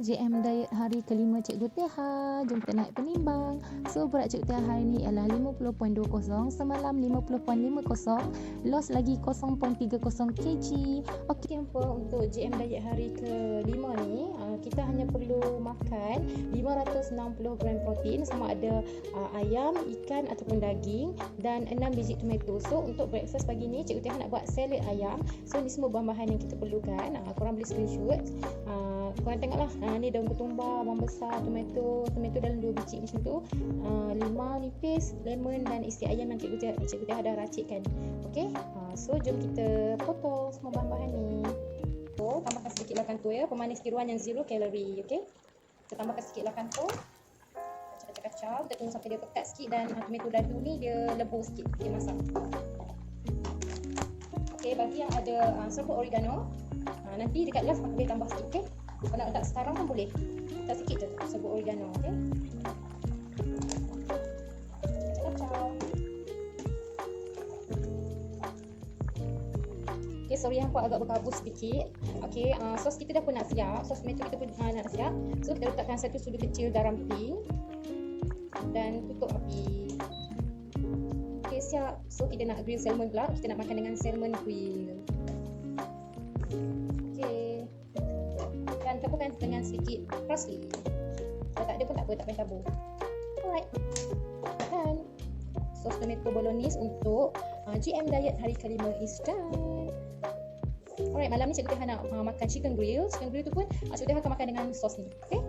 JM diet hari kelima Cikgu Teha. Jom kita naik penimbang. So berat Cikgu Teha hari ni ialah 50.20, semalam 50.50, loss lagi 0.30 kg. Okey apa untuk JM diet hari kelima ni, uh, kita hanya perlu makan 560 gram protein sama ada uh, ayam, ikan ataupun daging dan 6 biji tomato. So untuk breakfast pagi ni Cikgu Teha nak buat salad ayam. So ni semua bahan-bahan yang kita perlukan. Uh, korang boleh screenshot. Uh, korang tengoklah uh, ni daun ketumbar bawang besar tomato. Tomato dalam dua biji macam tu. Uh, limau nipis lemon dan isi ayam yang cikgu teh cikgu teh ada racikkan. Okey? Uh, so jom kita potong semua bahan-bahan ni. So tambahkan sedikit lah kantor ya. Pemanis tiruan yang zero calorie okey? Kita tambahkan sedikit lah kantor kacau-kacau kita tunggu sampai dia pekat sikit dan uh, tomato dadu ni dia lebur sikit dia masak. Okey bagi yang ada uh, serbuk oregano uh, nanti dekat last boleh tambah sikit okey kalau nak letak sekarang pun boleh. Letak sikit je sebut oregano, okey. Okay, sorry yang aku agak berkabut sedikit. Okay, uh, sos kita dah pun nak siap. Sos tomato kita pun uh, nak siap. So, kita letakkan satu sudu kecil garam pink. Dan tutup api. Okay, siap. So, kita nak grill salmon pula. Kita nak makan dengan salmon grill. Dengan sedikit parsley. Kalau tak ada pun tak apa, tak payah tabur. Alright. Dan sos tomato bolognese untuk uh, GM diet hari kelima is done. Alright, malam ni Cikgu Teha nak uh, makan chicken grill. Chicken grill tu pun uh, Cikgu Teha akan makan dengan sos ni. Okay?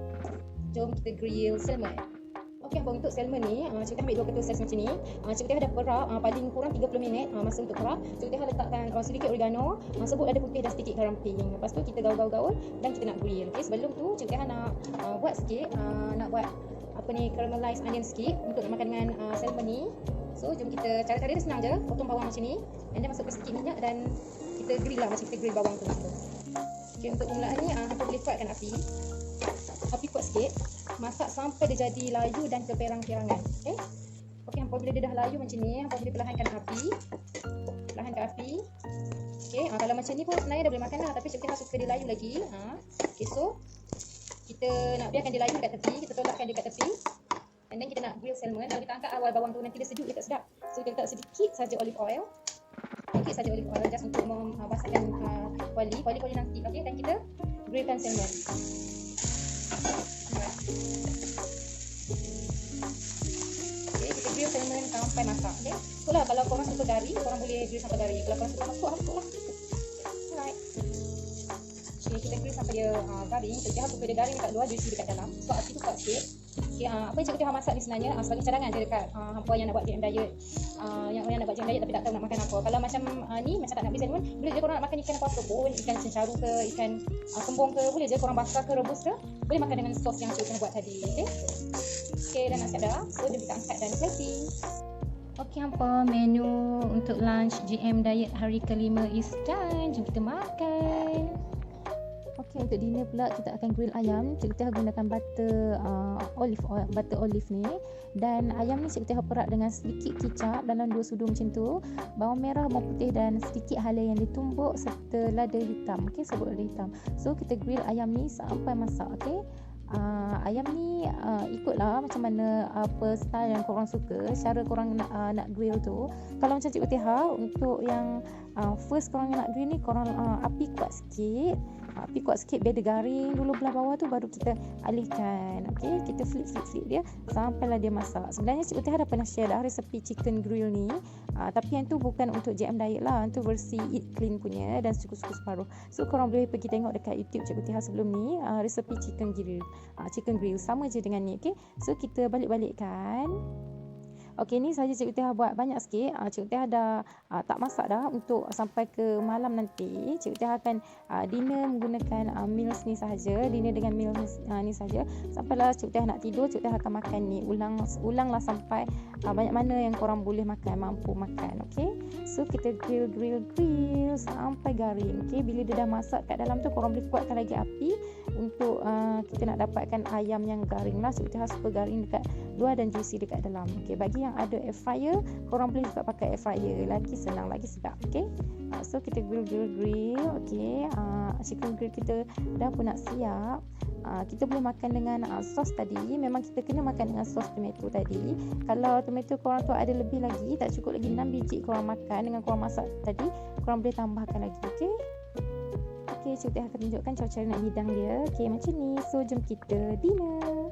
Jom kita grill salmon. Okey, apa untuk salmon ni, uh, cikgu ambil dua ketul saiz macam ni. Uh, cikgu dah perak uh, paling kurang 30 minit uh, masa untuk perak. Cikgu dah letakkan uh, sedikit oregano, uh, sebut ada putih dan sedikit garam pink. Lepas tu kita gaul-gaul-gaul dan kita nak grill. Okey, sebelum tu cikgu nak uh, buat sikit, uh, nak buat apa ni caramelized onion sikit untuk nak makan dengan uh, salmon ni. So, jom kita cara-cara dia senang je. Potong bawang macam ni. And then masukkan sedikit minyak dan kita grill lah macam kita grill bawang tu. Okey, untuk permulaan ni, uh, hampa boleh kuatkan api. Api kuat sikit masak sampai dia jadi layu dan keperang-perangan. Okey. Okey, apabila dia dah layu macam ni, apa boleh perlahankan api. Perlahankan api. Okey, ha, kalau macam ni pun sebenarnya dah boleh makan lah. Tapi kita suka dia layu lagi. Ha. Okey, so kita nak biarkan dia layu dekat tepi. Kita tolakkan dia dekat tepi. And then kita nak grill salmon. Kalau kita angkat awal bawang tu nanti dia sejuk, dia tak sedap. So kita letak sedikit saja olive oil. Sedikit saja olive oil just untuk membasahkan uh, kuali. Kuali-kuali nanti. Okey, dan kita grillkan salmon. Okay, kita grill salmon sampai masak. Okay. Itulah kalau korang suka garing, korang boleh grill sampai garing. Kalau korang suka masuk, masuk lah. Alright. Okay, kita grill sampai dia uh, garing. Kita jangan suka dia garing dekat luar, juicy dekat dalam. So, api tu kuat sikit. Okay, uh, apa yang cikgu Tuhan masak ni sebenarnya uh, sebagai cadangan je dekat uh, hampa yang nak buat JM diet. Uh, yang yang nak buat JM diet tapi tak tahu nak makan apa. Kalau macam uh, ni, macam tak nak beli salmon, boleh je korang nak makan ikan apa-apa pun. Ikan cencaru ke, ikan uh, kembung ke, boleh je korang bakar ke, rebus ke. Boleh makan dengan sos yang cikgu buat tadi. Okay. Okay, dah nak siap dah. So, jom kita angkat dan plating. Okey, apa menu untuk lunch GM diet hari kelima is done. Jom kita makan. Okey, untuk dinner pula kita akan grill ayam. Teh gunakan butter uh, olive oil, butter olive ni dan ayam ni Teh perak dengan sedikit kicap dalam dua sudu macam tu, bawang merah, bawang putih dan sedikit halai yang ditumbuk serta lada hitam. Okey, sebut lada hitam. So kita grill ayam ni sampai masak, okey. Uh, ayam ni uh, ikutlah macam mana apa style yang korang suka cara korang nak, uh, nak grill tu kalau macam Cikgu Teha untuk yang uh, first korang nak grill ni korang uh, api kuat sikit api kuat sikit biar dia garing dulu belah bawah tu baru kita alihkan. Okey kita flip flip flip dia sampailah dia masak. Sebenarnya Cik Utih ada pernah share dah resepi chicken grill ni. Uh, tapi yang tu bukan untuk JM diet lah. Itu versi eat clean punya dan suku-suku separuh. So korang boleh pergi tengok dekat YouTube Cik Utih sebelum ni uh, resepi chicken grill. Uh, chicken grill sama je dengan ni okey so kita balik-balikkan Okey ni saja Cikgu Teh buat banyak sikit. Uh, Cikgu Teh dah uh, tak masak dah untuk sampai ke malam nanti. Cikgu Teh akan uh, dinner menggunakan uh, meals ni sahaja. Dinner dengan meals uh, ni sahaja. Sampailah Cikgu Teh nak tidur, Cikgu Teh akan makan ni. Ulang ulanglah sampai uh, banyak mana yang korang boleh makan, mampu makan. Okey. So kita grill grill grill sampai garing. Okey, bila dia dah masak kat dalam tu korang boleh kuatkan lagi api untuk uh, kita nak dapatkan ayam yang garing lah. Cikgu Teh suka garing dekat luar dan juicy dekat dalam. Okey, bagi yang yang ada air fryer korang boleh juga pakai air fryer lagi senang lagi sedap okey? Uh, so kita grill grill grill okey uh, chicken grill kita dah pun nak siap. Uh, kita boleh makan dengan uh, sos tadi. Memang kita kena makan dengan sos tomato tadi. Kalau tomato korang tu ada lebih lagi tak cukup lagi 6 biji korang makan dengan korang masak tadi korang boleh tambahkan lagi okey? Okey cikgu akan tunjukkan cara-cara nak hidang dia. Okey macam ni. So jom kita dinner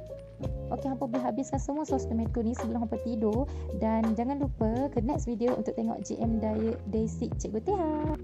Okey, hampa boleh habiskan semua sos tomato ni sebelum hampa tidur dan jangan lupa ke next video untuk tengok GM Diet Day 6 Cikgu Tia.